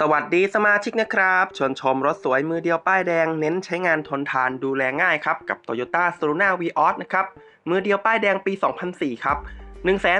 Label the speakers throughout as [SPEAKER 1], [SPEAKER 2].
[SPEAKER 1] สวัสดีสมาชิกนะครับ ชวนชมรถสวยมือเดียวป้ายแดงเน้นใช้งานทนทานดูแลง่ายครับ กับ Toyota s u r u n a v i o s นะครับ มือเดียวป้ายแดงปี 2004 ครับ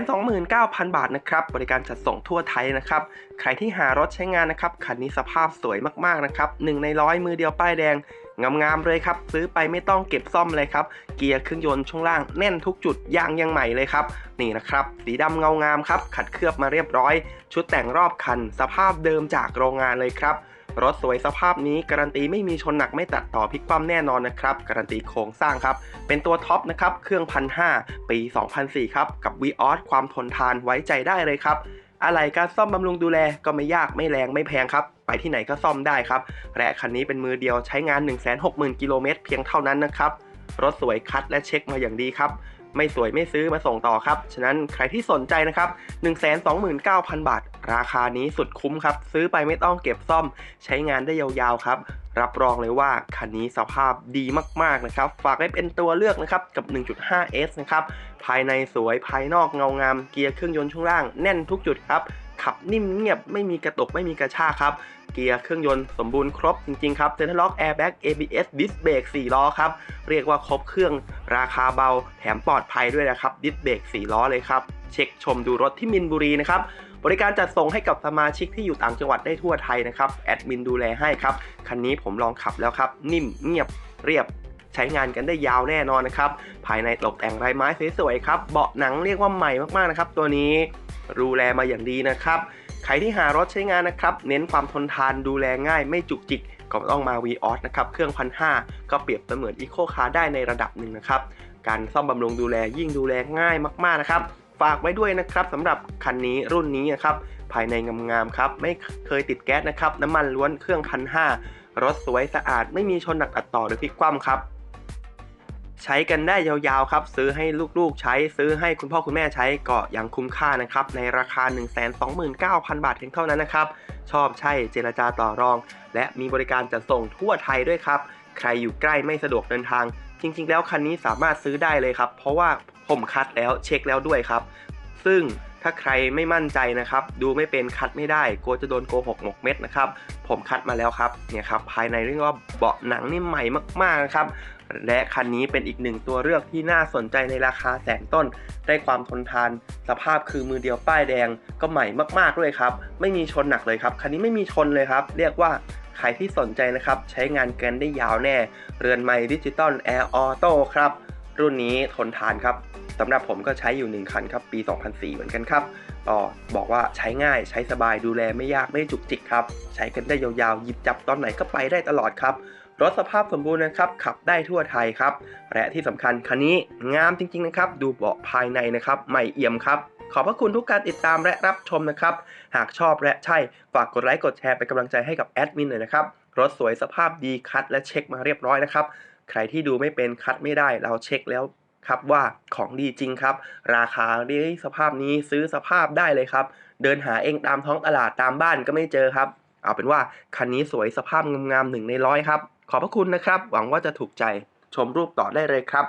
[SPEAKER 1] 129,000 บาทนะครับ บริการจัดส่งทั่วไทยนะครับ ใครที่หารถใช้งานนะครับ คันนี้สภาพสวยมากๆนะครับหนึ่งในร้อยมือเดียวป้ายแดง งามๆเลยครับ ซื้อไปไม่ต้องเก็บซ่อมเลยครับ เกียร์เครื่องยนต์ช่วงล่าง แน่นทุกจุดยางยังใหม่เลยครับ นี่นะครับ สีดำเงางามครับ ขัดเคลือบมาเรียบร้อย ชุดแต่งรอบคัน สภาพเดิมจากโรงงานเลยครับรถสวยสภาพนี้การันตีไม่มีชนหนักไม่ตัดต่อพลิกคว่ำแน่นอนนะครับ การันตีโครงสร้างครับ เป็นตัวท็อปนะครับ เครื่องพันห้าปี 2004 ครับ กับ v ีออสความทนทานไว้ใจได้เลยครับ อะไรการซ่อมบำรุงดูแลก็ไม่ยากไม่แรงไม่แพงครับ ไปที่ไหนก็ซ่อมได้ครับ และคันนี้เป็นมือเดียวใช้งาน 160,000 กิโลเมตรเพียงเท่านั้นนะครับ รถสวยคัดและเช็คมาอย่างดีครับ ไม่สวยไม่ซื้อมาส่งต่อครับ ฉะนั้นใครที่สนใจนะครับ 129,000 บาท ราคานี้สุดคุ้มครับ ซื้อไปไม่ต้องเก็บซ่อม ใช้งานได้ยาวๆครับ รับรองเลยว่าคันนี้สภาพดีมากๆนะครับ ฝากไว้เป็นตัวเลือกนะครับ กับ 1.5S นะครับ ภายในสวยภายนอกเงางาม เกียร์เครื่องยนต์ช่วงล่างแน่นทุกจุดครับ ขับนิ่มเงียบไม่มีกระตกไม่มีกระชากครับเกียร์เครื่องยนต์สมบูรณ์ครบจริง ๆ ครับเซ็นทรัลล็อกแอร์แบ็ก ABS ดิสเบรก4ล้อครับ เรียกว่าครบเครื่องราคาเบาแถมปลอดภัยด้วยนะครับดิสเบรก4ล้อเลยครับ เช็คชมดูรถที่มินบุรีนะครับ บริการจัดส่งให้กับสมาชิกที่อยู่ต่างจังหวัดได้ทั่วไทยนะครับ แอดมินดูแลให้ครับ คันนี้ผมลองขับแล้วครับ นิ่มเงียบเรียบใช้งานกันได้ยาวแน่นอนนะครับ ภายในตกแต่งลายไม้สวยๆครับ เบาะหนังเรียกว่าใหม่มากๆนะครับ ตัวนี้ ดูแลมาอย่างดีนะครับ ใครที่หารถใช้งานนะครับ เน้นความทนทานดูแลง่ายไม่จุกจิก ก็ต้องมา v ีออสนะครับ เครื่องพันห้าก็เปรียบเสมือนอีโคคาร์ได้ในระดับหนึ่งนะครับ การซ่อมบำรุงดูแลยิ่งดูแลง่ายมากๆนะครับ ฝากไว้ด้วยนะครับสำหรับคันนี้รุ่นนี้นะครับภายในงามๆครับ ไม่เคยติดแก๊สนะครับ น้ำมันล้วนเครื่องพันห้ารถสวยสะอาด ไม่มีชนหนักอัดต่อหรือพลิกคว่ำครับ ใช้กันได้ยาวๆครับ ซื้อให้ลูกๆใช้ซื้อให้คุณพ่อคุณแม่ใช้ก็ยังคุ้มค่านะครับ ในราคา 129,000 บาทเพียงเท่านั้นนะครับ ชอบใช่เจรจาต่อรอง และมีบริการจัดส่งทั่วไทยด้วยครับ ใครอยู่ใกล้ไม่สะดวกเดินทาง จริง ๆ แล้วคันนี้สามารถซื้อได้เลยครับ เพราะว่าผมคัดแล้วเช็คแล้วด้วยครับ ซึ่ง ถ้าใครไม่มั่นใจนะครับ ดูไม่เป็นคัดไม่ได้กลัวจะโดนโกหกหมกเม็ดนะครับ ผมคัดมาแล้วครับเนี่ยครับภายในเรียกว่าเบาะหนังนี่ใหม่มากๆนะครับและคันนี้เป็นอีกหนึ่งตัวเลือกที่น่าสนใจในราคาแสนต้น ได้ความทนทาน สภาพคือมือเดียวป้ายแดงก็ใหม่มากๆด้วยครับ ไม่มีชนหนักเลยครับคันนี้ไม่มีชนเลยครับ เรียกว่าใครที่สนใจนะครับ ใช้งานกันได้ยาวแน่ เรือนไม้ดิจิตอลแอร์ออโต้ครับ รุ่นนี้ทนทานครับ สำหรับผมก็ใช้อยู่ 1 คันครับ ปี 2004 เหมือนกันครับก็บอกว่าใช้ง่ายใช้สบายดูแลไม่ยากไม่จุกจิกครับ ใช้กันได้ยาวๆ หยิบจับตอนไหนก็ไปได้ตลอดครับ รถสภาพสมบูรณ์นะครับ ขับได้ทั่วไทยครับ และที่สำคัญคันนี้งามจริงๆนะครับ ดูเบาะภายในนะครับใหม่เอี่ยมครับขอบพระคุณทุกการติดตามและรับชมนะครับ หากชอบและใช่ ฝากกดไลค์กดแชร์เป็นกำลังใจให้กับแอดมินหน่อยนะครับ รถสวยสภาพดีคัดและเช็คมาเรียบร้อยนะครับ ใครที่ดูไม่เป็นคัดไม่ได้เราเช็คแล้ว ครับว่าของดีจริงครับ ราคาดีสภาพนี้ซื้อสภาพได้เลยครับ เดินหาเองตามท้องตลาดตามบ้านก็ไม่เจอครับ เอาเป็นว่าคันนี้สวยสภาพงามๆหนึ่งในร้อยครับ ขอบพระคุณนะครับ หวังว่าจะถูกใจชมรูปต่อได้เลยครับ